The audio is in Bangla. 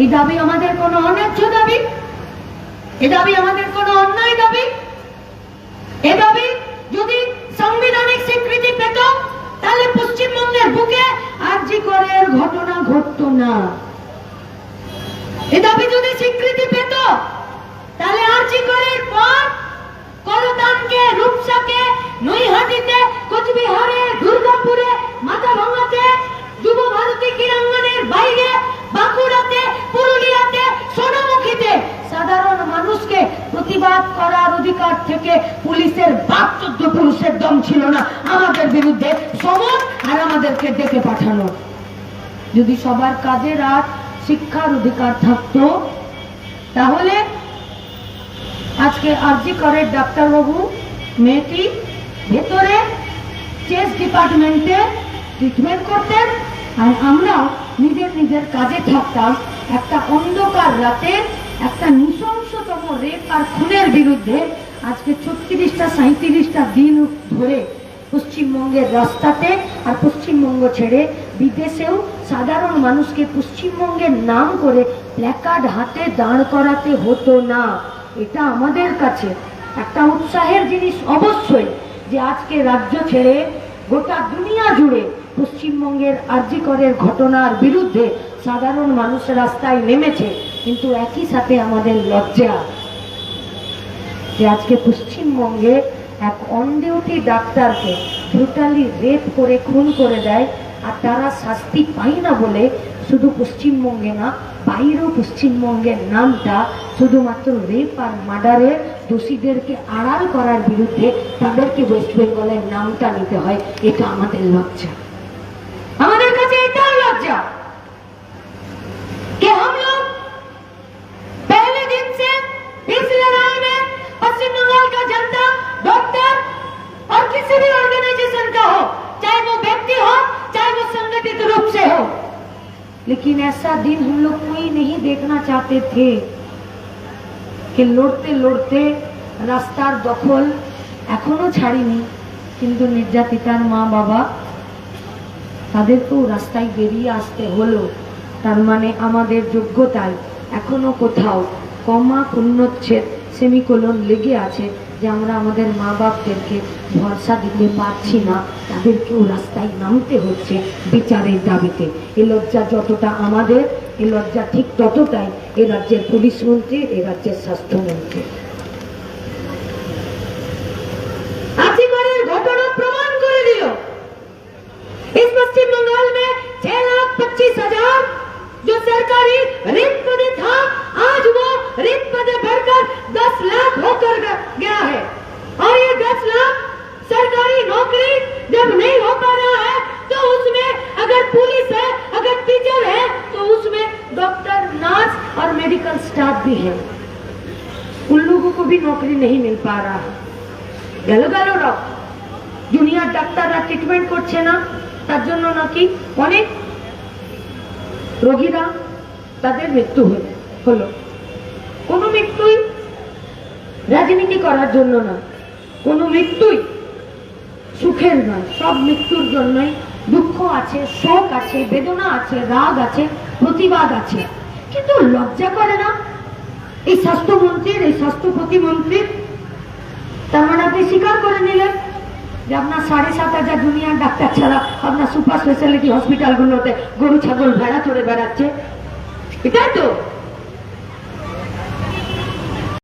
এই দাবি আমাদের কোনো অন্যায্য দাবি? এ দাবি আমাদের কোনো অন্যায় দাবি? এ দাবি যদি সাংবিধানিক স্বীকৃতি পেত, তাহলে পশ্চিমবঙ্গের বুকে আরজি করের ঘটনা ঘটতো না। এ দাবি যদি স্বীকৃতি পেত, তাহলে আরজি করের পর করদানকে, রূপসাকে নৈহাটিতে করার থেকে পুলিশের বাপ চোদ্দ পুরুষের দম ছিল না। আমাদের বিরুদ্ধে সমন আর আমাদেরকে ডেকে পাঠানো। যদি সবার কাজের আর শিক্ষার অধিকার থাকতো, তাহলে আজকে আরজি করের ডাক্তারবাবু মেয়েটি ভেতরে চেস ডিপার্টমেন্টে ট্রিটমেন্ট করতেন আর আমরা নিজের নিজের কাজে থাকতাম। একটা অন্ধকার রাতে একটা নৃশংসতম রেপ আর খুনের বিরুদ্ধে আজকে ছত্রিশটা সাঁত্রিশটা দিন ধরে পশ্চিমবঙ্গের রাস্তাতে আর পশ্চিমবঙ্গ ছেড়ে বিদেশেও সাধারণ মানুষকে পশ্চিমবঙ্গের নাম করে প্ল্যাকার্ড হাতে দাঁড় করাতে হতো না। এটা আমাদের কাছে একটা উৎসাহের জিনিস অবশ্যই যে আজকে রাজ্য ছেড়ে গোটা দুনিয়া জুড়ে পশ্চিমবঙ্গের আর্যিকরের ঘটনার বিরুদ্ধে সাধারণ মানুষ রাস্তায় নেমেছে, কিন্তু একই সাথে আমাদের লজ্জা। যে আজকে পশ্চিমবঙ্গে এক অন ডিউটি ডাক্তারকে ব্রুটালি রেপ করে, খুন করে দেয়, আর তারা শাস্তি পায় না বলে শুধু পশ্চিমবঙ্গে না, বাইরেও পশ্চিমবঙ্গের নামটা শুধুমাত্র রেপ আর মার্ডারের দোষীদেরকে আড়াল করার বিরুদ্ধে তাদেরকে ওয়েস্ট বেঙ্গলের নামটা নিতে হয়, এটা আমাদের লজ্জা। আমাদের কাছে এটাও লজ্জা। কে হাম লোক পহলে দিন সে लेकिन ऐसा दिन हम लोग कोई नहीं देखना चाहते थे कि লড়তে লড়তে রাস্তার দখল এখনো ছাড়িনি কিন্তু নির্যাতিতার মা বাবা তাদেরকেও রাস্তায় বেরিয়ে আসতে হলো তার মানে আমাদের যোগ্যতায় এখনো কোথাও কমা পূর্ণচ্ছেদ সেমিকোলন লেগে আছে যে আমরা আমাদের মা বাপদেরকে ভরসা দিতে পারছি না তাদেরকেও রাস্তায় নামতে হচ্ছে বিচারের দাবিতে এ লজ্জা যতটা আমাদের এ লজ্জা ঠিক ততটাই এ রাজ্যের পুলিশ মন্ত্রী এ রাজ্যের স্বাস্থ্যমন্ত্রী আজিগরের ঘটনা প্রমাণ করে দিল इस पश्चिम बंगाल में छह लाख पच्चीस हजार जो सरकारी रिक्त पद था आज वो रिक्त पद स्टाफ भी है उन लोगों को भी नौकरी नहीं मिल पा रहा है গেল গেল রক জুনিয়র ডাক্তাররা ট্রিটমেন্ট করছে না তার জন্য নাকি অনেক রোগীরা তাদের মৃত্যু হল- হলো কোনো মৃত্যুই রাজনীতি করার জন্য না কোনো মৃত্যুই সুখের নয় সব মৃত্যুর জন্যই দুঃখ আছে শোক আছে বেদনা আছে রাগ আছে প্রতিবাদ আছে কিন্তু লজ্জা করে না এই স্বাস্থ্যমন্ত্রীর এই স্বাস্থ্য প্রতিমন্ত্রীর তার মানে আপনি স্বীকার করে নিলেন যে আপনার সাড়ে সাত হাজার দুনিয়ার ডাক্তার ছাড়া আপনার সুপার স্পেশালিটি হসপিটালগুলোতে গরু, ছাগল, ভেড়া, চড়ে বেড়াচ্ছে। এটাই তো।